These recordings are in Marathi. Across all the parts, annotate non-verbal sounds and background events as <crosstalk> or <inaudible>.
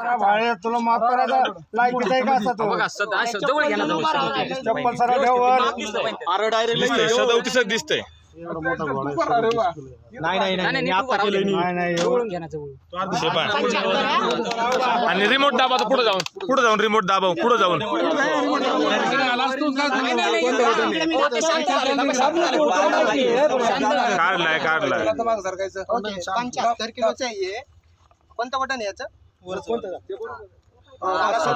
भाळे तुला माफ करायचा लायकीचा आहे का असा तो बघा सध्या असं जवळ घ्या ना जवळ सरळ. चप्पल सरळ ठेव वर दिसतंय सदौतीसच दिसतंय नाही नाही नाही, नाही, नीट उभा राहू दे. नाही नाही जवळून घ्या ना जवळ हे पहा. आणि रिमोट दाबा तर पुढे जाऊन पुढे जाऊन रिमोट दाबा पुढे जाऊन काढलाय काढलाय पंच्याहत्तर किलोचं आहे हे. कोणतं बटन आहे याचं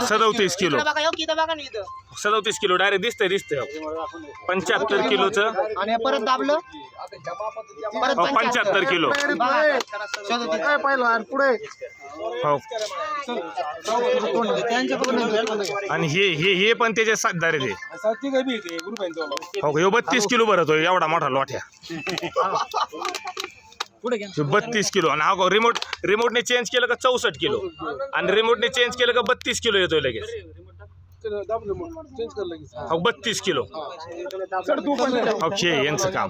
सदौतीस किलो. इथं बघा हो, इथं बघा ना इथं. सदौतीस किलो डायरेक्ट दिसतंय दिसतंय. पंच्याहत्तर किलोचं. आणि हे परत दाबलं? हो, पंच्याहत्तर किलो. पुढे? हो. आणि हे हे हे पण त्याचे सातदार आहे हो ह्यो बत्तीस किलो भरतोय एवढा मोठा लोठ्या <laughs> बत्तीस किलो. आणि हा रिमोट रिमोटने चेंज केलं का चौसष्ट किलो. आणि रिमोटने चेंज केलं का बत्तीस किलो येतोय लगेच. बत्तीस किलो. ओके यांचं काम.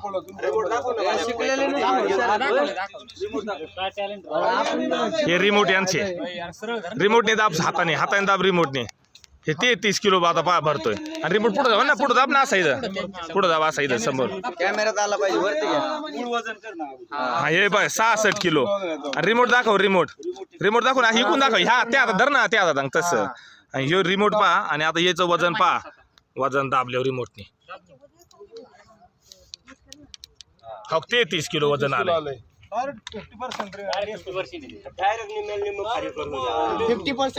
हे रिमोट यांचे. रिमोटने दाब हाताने हाताने दाब रिमोटने हे ते तीस किलो आता पा भरतोय. आणि रिमोट पुढे दाब ना पुढे दाब ना असायचं पुढे दाब असायचं समोर. कॅमेऱ्यात आला पाहिजे वरती घ्या. हा हे बघ सहासष्ट किलो. आणि रिमोट दाखव रिमोट. रिमोट दाखव ना हिकून दाखव. ह्या त्या आता धर ना त्या आता तसं. आणि ह्यो रिमोट पहा आणि आता याचं वजन पहा. वजन दाबल्यावर रिमोटने. हो तेहतीस किलो वजन आलं फिफ्टी पर्सेंट